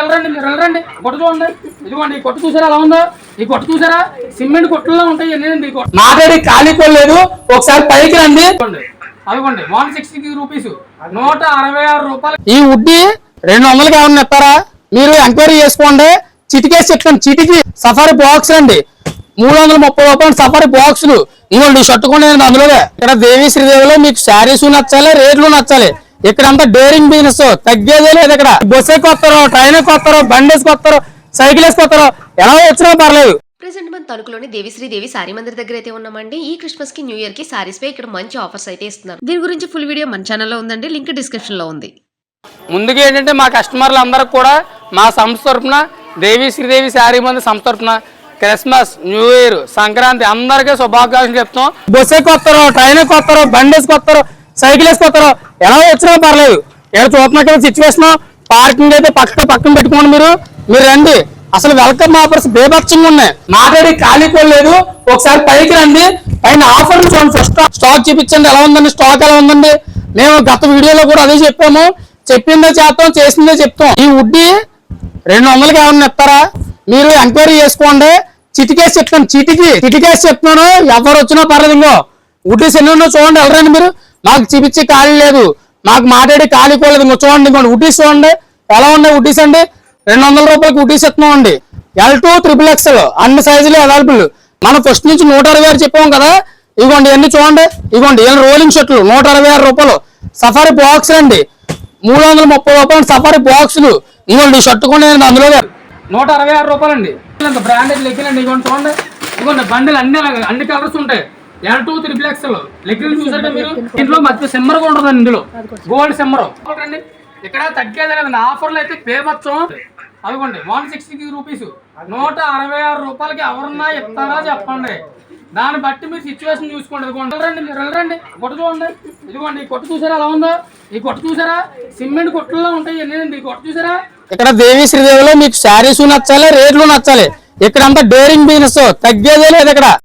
వెళ్ళరండి వెళ్ళరండి మీరు వెళ్ళరండి కొట్టు చూడండి. ఇదిగోండి ఈ కొట్టు చూసారా? ఎలా ఉందో? ఈ కొట్టు చూసారా? సిమెంట్ కొట్టుల్లో ఉంటాయి ఎన్ని ఈ కొట్టు? మాట్లాడి ఖాళీ కొనలేదు ఒకసారి పైకి రండి. అదిగోండి వన్ సిక్స్టీ రూపీస్ నూట అరవై ఆరు రూపాయలు. ఈ ఉడ్డి రెండు వందలకి ఏమన్నా ఇస్తారా? మీరు ఎంక్వైరీ చేసుకోండి. చిటికేసి చెప్తాను చిటికి సఫారీ బాక్స్ అండి. మూడు వందల ముప్పై రూపాయలు సఫారీ బాక్సులు. ఇవ్వండి షట్టుకునే అందులోనే. ఇక్కడ దేవి శ్రీదేవిలో మీకు శారీస్ నచ్చాలి రేట్లు నచ్చాలి. ఇక్కడ అంతా డేరింగ్ బిజినెస్. తగ్గేదే లేదు ఇక్కడ. బస్ ఎక్కొస్తారో ట్రైన్ ఎక్కొస్తారో బండి వేసుకొస్తారో సైకిల్ వేసుకొస్తారో ఎలా వచ్చినా పర్లేదు. ప్రెసెంట్ మన తణుకులోని దేవి సారీ మందిర్ దగ్గర అయితే ఉన్నామండి. ఈ క్రిస్మస్కి న్యూ ఇయర్కి సారీస్ పై ఇక్కడ మంచి ఆఫర్స్ అయితే ఇస్తున్నారు. దీని గురించి ఫుల్ వీడియో మన ఛానల్లో ఉందండి. లింక్ డిస్క్రిప్షన్లో ఉంది. ముందుగా ఏంటంటే మా కస్టమర్లు అందరికి కూడా మా సంస్థ తరఫున దేవి శ్రీదేవి శారీ మంది సంస్థ తరఫున క్రిస్మస్ న్యూ ఇయర్ సంక్రాంతి అందరికీ శుభాకాంక్షలు చెప్తాం. బస్ ఎక్కొస్తారో ట్రైన్ ఎక్కొస్తారో బండి వేసుకొస్తారో సైకిల్ వేసుకొస్తారు ఎలా వచ్చినా పర్లేదు. ఇక్కడ చూస్తున్నట్టు సిచ్యువేషన్ పార్కింగ్ అయితే పక్క పక్కన పెట్టుకోండి మీరు. మీరు రండి. అసలు వెల్కమ్ ఆఫర్స్ బేభత్సంగా ఉన్నాయి. మాట్లాడి ఖాళీ లేదు. ఒకసారి పైకి రండి. పైన ఆఫర్ చూడండి. ఫస్ట్ స్టాక్ చూపించండి. ఎలా ఉందండి? స్టాక్ ఎలా ఉందండి? మేము గత వీడియోలో కూడా అదే చెప్పాము. చెప్పిందే చేస్తాం చేసిందే చెప్తాం. ఈ ఉడ్డి రెండు వందలకి ఏమన్నా ఇస్తారా? మీరు ఎంక్వైరీ చేసుకోండి. చిటికేసి చెప్తాను. చిటికి చిటికేసి చెప్తున్నాను. ఎవరు వచ్చినా పర్లేదు ఇంకో. ఉడ్డీస్ ఎన్ని ఉన్నాయో చూడండి. ఎవరండి మీరు. మాకు చూపించి ఖాళీ లేదు. మాకు మాట్లాడి ఖాళీ పోలేదు ఇంకో చూడండి ఇంకోండి ఉడ్డీస్ చూడండి. ఎలా ఉన్నాయి ఉటీస్ అండి? రెండు వందల రూపాయలకి ఉటీస్ ఇస్తున్నాం అండి ఎల్ టూ త్రిపుల్ ఎక్స్ఎల్ అన్ని సైజులు అవైలబుల్ మనం ఫస్ట్ నుంచి నూట అరవై ఆరు చెప్పాం కదా. ఇగోండి ఎన్ని చూడండి. ఇగోండి ఇవన్నీ రోలింగ్ షర్ట్లు నూట అరవై ఆరు రూపాయలు. సఫారీ బాక్స్ అండి. మూడు వందల ముప్పై రూపాయలు సఫారీ బాక్సులు ఇవ్వండి షర్ట్ కూడా అందులో నూట అరవై ఆరు రూపాయలు అండి బ్రాండెడ్ లెక్కలండి? ఇవ్వండి చూడండి. ఇవ్వండి బండిలు అన్ని అన్ని కలర్స్ ఉంటాయి. ఎల్ టూ త్రిపుల్ ఎక్స్ఎల్ లెక్కలు చూసారంటే మీరు? ఇంట్లో మధ్య సిమ్మర్ కూడా ఉంటుంది ఇందులో. గోల్డ్ సిమ్మర్ చూడండి. ఇక్కడ తగ్గేది లేదండి ఆఫర్లు అయితే పేపచ్చం అదిగోండి. వన్ సిక్స్టీ రూపీస్ నూట అరవై ఆరు రూపాయలకి ఎవరన్నా ఇస్తారా చెప్పండి. దాన్ని బట్టి మీరు సిచ్యువేషన్ చూసుకోండి. ఇదిగోండి రండి మీరు. వెళ్ళరండి. కొట్టు చూడండి. ఇదిగోండి. ఈ కొట్టు చూసారా? ఎలా ఉందో? ఈ కొట్టు చూసారా? సిమెంట్ కొట్టుల్లో ఉంటాయి ఎన్ని ఈ కొట్టు చూసారా? ఇక్కడ దేవి శ్రీదేవిలో మీకు శారీస్ నచ్చాలి రేట్లు నచ్చాలి. ఇక్కడ అంతా డేరింగ్ బిజినెస్ తగ్గేదే లేదు ఇక్కడ.